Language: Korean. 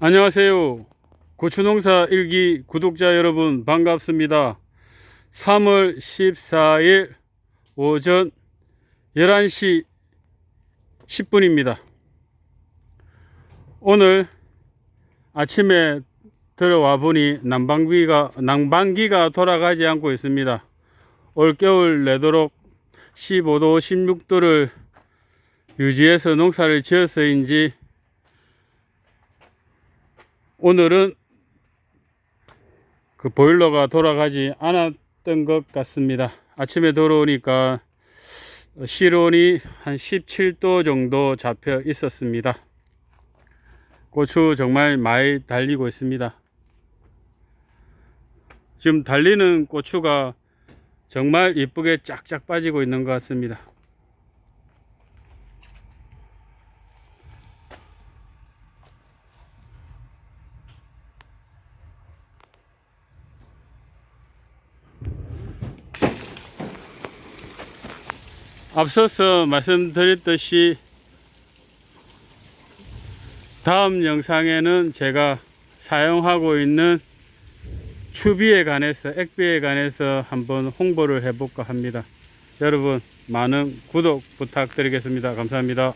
안녕하세요. 고추농사 일기 구독자 여러분 반갑습니다. 3월 14일 오전 11시 10분입니다. 오늘 아침에 들어와 보니 난방비가 난방기가 돌아가지 않고 있습니다. 올겨울 내도록 15도, 16도를 유지해서 농사를 지어서인지 오늘은 그 보일러가 돌아가지 않았던 것 같습니다. 아침에 들어오니까 실온이 한 17도 정도 잡혀 있었습니다. 고추 정말 많이 달리고 있습니다. 지금 달리는 고추가 정말 이쁘게 쫙쫙 빠지고 있는 것 같습니다. 앞서서 말씀드렸듯이 다음 영상에는 제가 사용하고 있는 추비에 관해서 액비에 관해서 한번 홍보를 해볼까 합니다. 여러분 많은 구독 부탁드리겠습니다. 감사합니다.